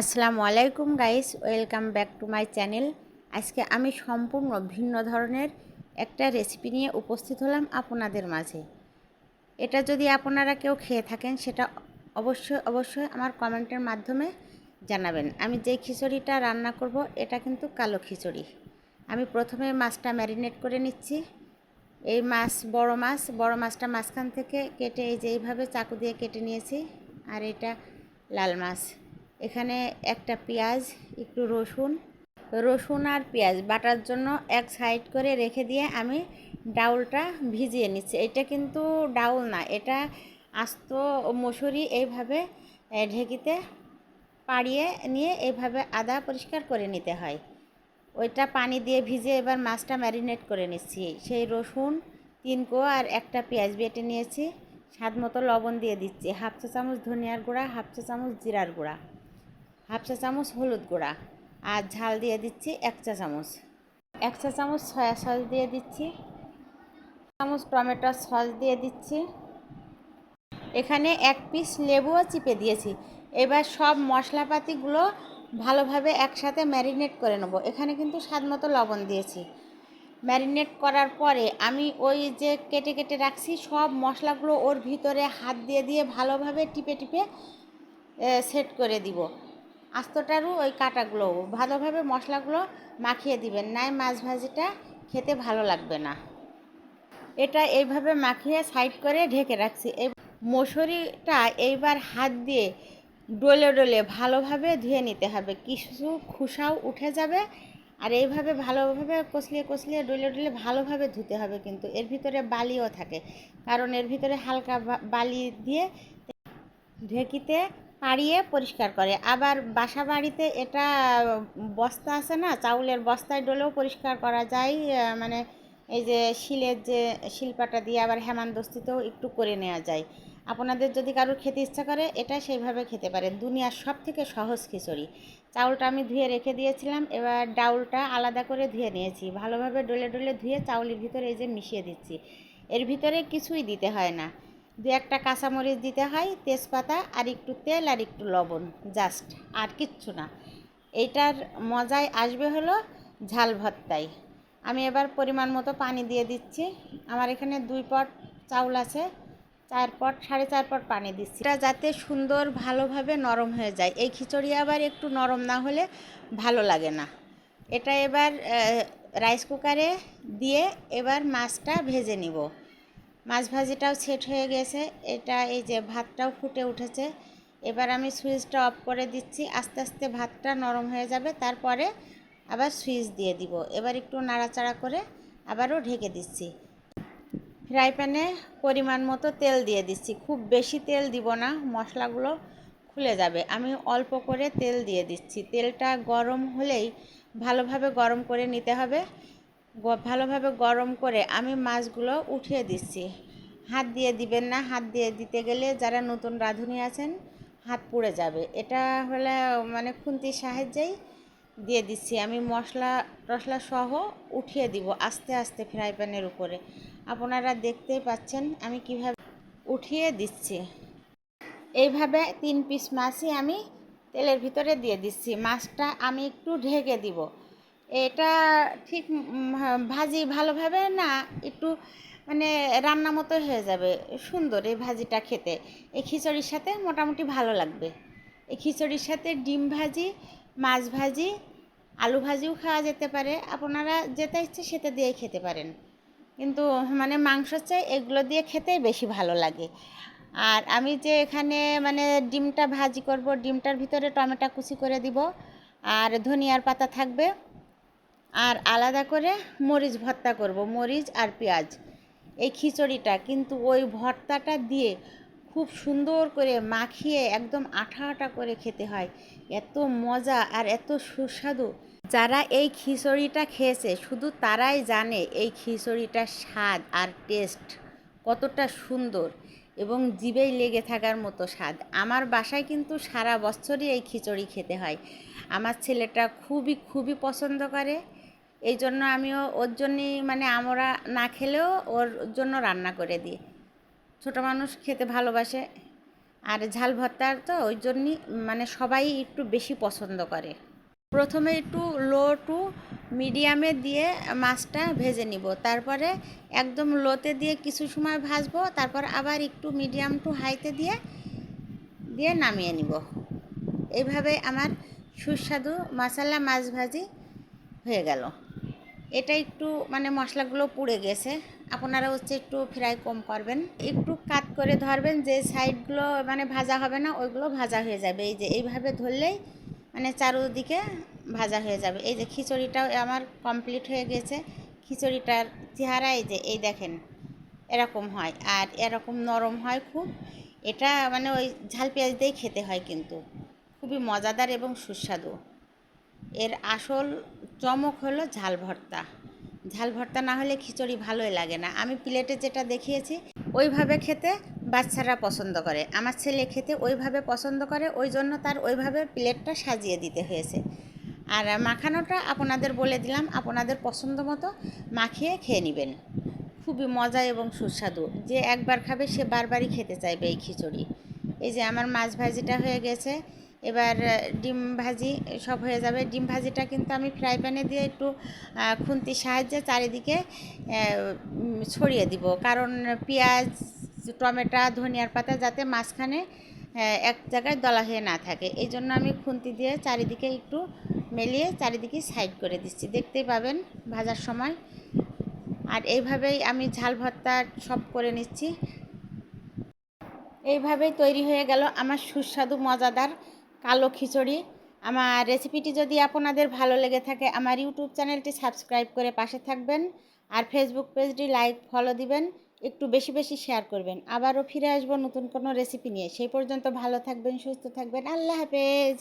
আসসালামু আলাইকুম guys, welcome back to my channel. আজকে আমি সম্পূর্ণ ভিন্ন ধরনের একটা রেসিপি নিয়ে উপস্থিত হলাম আপনাদের মাঝে। এটা যদি আপনারা কেউ খেয়ে থাকেন, সেটা অবশ্যই অবশ্যই আমার কমেন্টের মাধ্যমে জানাবেন। আমি যেই খিচুড়িটা রান্না করব, এটা কিন্তু কালো খিচুড়ি। আমি প্রথমে মাছটা ম্যারিনেট করে নিচ্ছি। এই মাছ, বড় মাছ, বড় মাছটা মাঝখান থেকে কেটে এই যে এইভাবে চাকু দিয়ে কেটে নিয়েছি, আর এটা লাল মাছ। এখানে একটা পেঁয়াজ, একটু রসুন। রসুন আর পেঁয়াজ বাটার জন্য এক সাইড করে রেখে দিয়ে আমি ডাউলটা ভিজিয়ে নিচ্ছি। এটা কিন্তু ডাউল না, এটা আস্ত মসুরি এইভাবে ঢেকিতে পাড়িয়ে নিয়ে এইভাবে আদা পরিষ্কার করে নিতে হয়। ওইটা পানি দিয়ে ভিজে এবার মাছটা ম্যারিনেট করে নিচ্ছি। সেই রসুন, তিন কো আর একটা পেঁয়াজ বেটে নিয়েছি। স্বাদ মতো লবণ দিয়ে দিচ্ছি। হাফ চা চামচ ধনিয়ার গুঁড়া, হাফ চা চামচ জিরার গুঁড়া। হাফ চা চামচ হলুদ গুঁড়া আর ঝাল দিয়ে দিচ্ছি এক চা চামচ। এক চা চামচ সয়া সস দিয়ে দিচ্ছি। চামচ টমেটোর সস দিয়ে দিচ্ছি। এখানে এক পিস লেবুও চিপে দিয়েছি। এবার সব মশলাপাতিগুলো ভালোভাবে একসাথে ম্যারিনেট করে নেব। এখানে কিন্তু স্বাদ মতো লবণ দিয়েছি। ম্যারিনেট করার পরে আমি ওই যে কেটে কেটে রাখছি, সব মশলাগুলো ওর ভিতরে হাত দিয়ে দিয়ে ভালোভাবে টিপে টিপে সেট করে দিব। আস্তটারও ওই কাটাগুলো, ভালোভাবে মশলাগুলো মাখিয়ে দিবেন। নাই মাছ ভাজিটা খেতে ভালো লাগবে না। এটা এইভাবে মাখিয়ে সাইড করে ঢেকে রাখছি। এই মশুরিটা এইবার হাত দিয়ে ডলে ডলে ভালোভাবে ধুয়ে নিতে হবে। কিছু খুসাও উঠে যাবে আর এইভাবে ভালোভাবে কষলিয়ে কষলিয়ে ডলে ডলে ভালোভাবে ধুতে হবে কিন্তু। এর ভিতরে বালিও থাকে। কারণ এর ভিতরে হালকা বালি দিয়ে ঢেকিতে পাড়িয়ে পরিষ্কার করে। আবার বাসা বাড়িতে এটা বস্তা আছে না, চাউলের বস্তায় ডলেও পরিষ্কার করা যায় মানে এই যে শিলের যে শিল্পাটা দিয়ে আবার হেমানদস্তিতেও একটু করে নেওয়া যায়। আপনাদের যদি কারোর খেতে ইচ্ছা করে, এটা সেইভাবে খেতে পারে দুনিয়ার সব থেকে সহজ খিচুড়ি। চাউলটা আমি ধুয়ে রেখে দিয়েছিলাম, এবার ডাউলটা আলাদা করে ধুয়ে নিয়েছি। ভালোভাবে ডলে ডলে ধুয়ে চাউলের ভিতরে এই যে মিশিয়ে দিচ্ছি। এর ভিতরে কিছুই দিতে হয় না। দু একটা কাঁচামরিচ দিতে হয়, তেজপাতা আর একটু তেল আর একটু লবণ জাস্ট আর কিচ্ছু না। এইটার মজায় আসবে হলো ঝাল ভর্তায় আমি এবার পরিমাণ মতো পানি দিয়ে দিচ্ছি। আমার এখানে দুই পট চাউল আছে, চার পট, সাড়ে চার পট পানি দিচ্ছি। এটা যাতে সুন্দর ভালোভাবে নরম হয়ে যায়। এই খিচুড়ি আবার একটু নরম না হলে ভালো লাগে না। এটা এবার রাইস কুকারে দিয়ে এবার মাছটা ভেজে নিব। মাছ ভাজিটাও সেট হয়ে গেছে। এটা এই যে ভাতটাও ফুটে উঠেছে। এবার আমি সুইচটা অফ করে দিচ্ছি। আস্তে আস্তে ভাতটা নরম হয়ে যাবে। তারপরে আবার সুইচ দিয়ে দিব। এবার একটু নাড়াচাড়া করে আবারও ঢেকে দিচ্ছি। ফ্রাই প্যানে পরিমাণ মতো তেল দিয়ে দিচ্ছি। খুব বেশি তেল দিব না। মশলাগুলো খুলে যাবে। আমি অল্প করে তেল দিয়ে দিচ্ছি। তেলটা গরম হলেই ভালোভাবে গরম করে নিতে হবে। ভালোভাবে গরম করে আমি মাছগুলো উঠিয়ে দিচ্ছি। হাত দিয়ে দিবেন না, হাত দিয়ে দিতে গেলে যারা নতুন রাঁধুনি আছেন, হাত পুড়ে যাবে। এটা হলে মানে খুন্তির সাহায্যেই দিয়ে দিচ্ছি। আমি মশলা টশলা সহ উঠিয়ে দিব আস্তে আস্তে ফ্রাই প্যানের উপরে। আপনারা দেখতেই পাচ্ছেন আমি কীভাবে উঠিয়ে দিচ্ছি। এইভাবে তিন পিস মাছই আমি তেলের ভিতরে দিয়ে দিচ্ছি। মাছটা আমি একটু ঢেকে দিব। এটা ঠিক ভাজি ভালোভাবে না, একটু মানে রান্না মতো হয়ে যাবে। সুন্দর এই ভাজিটা খেতে। এই খিচুড়ির সাথে মোটামুটি ভালো লাগবে। এই খিচুড়ির সাথে ডিম ভাজি, মাছ ভাজি, আলু ভাজিও খাওয়া যেতে পারে। আপনারা যেটা ইচ্ছে সেটা দিয়েই খেতে পারেন। কিন্তু মানে মাংসর চাই, এগুলো দিয়ে খেতেই বেশি ভালো লাগে। আর আমি যে এখানে মানে ডিমটা ভাজি করব, ডিমটার ভিতরে টমেটো কুচি করে দিব। আর ধনিয়ার পাতা থাকবে। আর আলাদা করে মরিচ ভর্তা করব, মরিচ আর পেঁয়াজ। এই খিচুড়িটা কিন্তু ওই ভর্তাটা দিয়ে খুব সুন্দর করে মাখিয়ে একদম আঠা আঠা করে খেতে হয়। এত মজা আর এত সুস্বাদু। যারা এই খিচুড়িটা খেয়েছে, শুধু তারাই জানে এই খিচুড়িটার স্বাদ আর টেস্ট কতটা সুন্দর এবং জিভেই লেগে থাকার মতো স্বাদ। আমার বাসায় কিন্তু সারা বছরই এই খিচুড়ি খেতে হয়। আমার ছেলেটা খুবই খুবই পছন্দ করে। এই জন্য আমিও ওর জন্যই মানে আমরা না খেলেও ওর জন্য রান্না করে দিই। ছোটো মানুষ খেতে ভালোবাসে। আর ঝাল ভর্তার তো ওই জন্যই মানে সবাই একটু বেশি পছন্দ করে। প্রথমে একটু লো টু মিডিয়ামে দিয়ে মাছটা ভেজে নিব। তারপরে একদম লোতে দিয়ে কিছু সময় ভাজবো। তারপর আবার একটু মিডিয়াম টু হাইতে দিয়ে দিয়ে নামিয়ে নিব। এইভাবে আমার সুস্বাদু মশালা মাছ ভাজি হয়ে গেল। এটা একটু মানে মশলাগুলো পুড়ে গেছে। আপনারা হচ্ছে একটু ফ্রাই কম করবেন। একটু কাত করে ধরবেন যে সাইডগুলো মানে ভাজা হবে না, ওইগুলো ভাজা হয়ে যাবে। এই যে এইভাবে ধরলেই মানে চারোদিকে ভাজা হয়ে যাবে। এই যে খিচুড়িটাও আমার কমপ্লিট হয়ে গেছে। খিচুড়িটার চেহারা এই যে, এই দেখেন, এরকম হয় আর এরকম নরম হয় খুব। এটা মানে ওই ঝাল পেঁয়াজ দিয়েই খেতে হয় কিন্তু। খুবই মজাদার এবং সুস্বাদু। এর আসল চমক হলো ঝাল ভর্তা। ঝাল ভর্তা না হলে খিচুড়ি ভালোই লাগে না। আমি প্লেটে যেটা দেখিয়েছি, ওইভাবে খেতে বাচ্চারা পছন্দ করে। আমার ছেলে খেতে ওইভাবে পছন্দ করে, ওই জন্য তার ওইভাবে প্লেটটা সাজিয়ে দিতে হয়েছে। আর মাখানোটা আপনাদের বলে দিলাম, আপনাদের পছন্দ মতো মাখিয়ে খেয়ে নেবেন। খুবই মজা এবং সুস্বাদু। যে একবার খাবে সে বারবারই খেতে চাইবে এই খিচুড়ি। এই যে আমার মাছ ভাজিটা হয়ে গেছে। এবার ডিম ভাজি সব হয়ে যাবে। ডিম ভাজিটা কিন্তু আমি ফ্রাই প্যানে দিয়ে একটু খুন্তির সাহায্যে চারিদিকে ছড়িয়ে দিব। কারণ পেঁয়াজ, টমেটো, ধনিয়ার পাতা যাতে মাঝখানে এক জায়গায় দলা হয়ে না থাকে। এই জন্য আমি খুন্তি দিয়ে চারিদিকে একটু মেলিয়ে চারিদিকে সাইড করে দিচ্ছি। দেখতেই পাবেন ভাজার সময়। আর এইভাবেই আমি ঝাল ভর্তা সব করে নিচ্ছি। এইভাবেই তৈরি হয়ে গেল আমার সুস্বাদু, মজাদার কালো খিচুড়ি। আমার রেসিপিটি যদি আপনাদের ভালো লেগে থাকে, আমার ইউটিউব চ্যানেলটি সাবস্ক্রাইব করে পাশে থাকবেন আর ফেসবুক পেজটি লাইক ফলো দিবেন, একটু বেশি বেশি শেয়ার করবেন। আবারও ফিরে আসব নতুন কোনো রেসিপি নিয়ে। সেই পর্যন্ত ভালো থাকবেন, সুস্থ থাকবেন। আল্লাহ হাফেজ!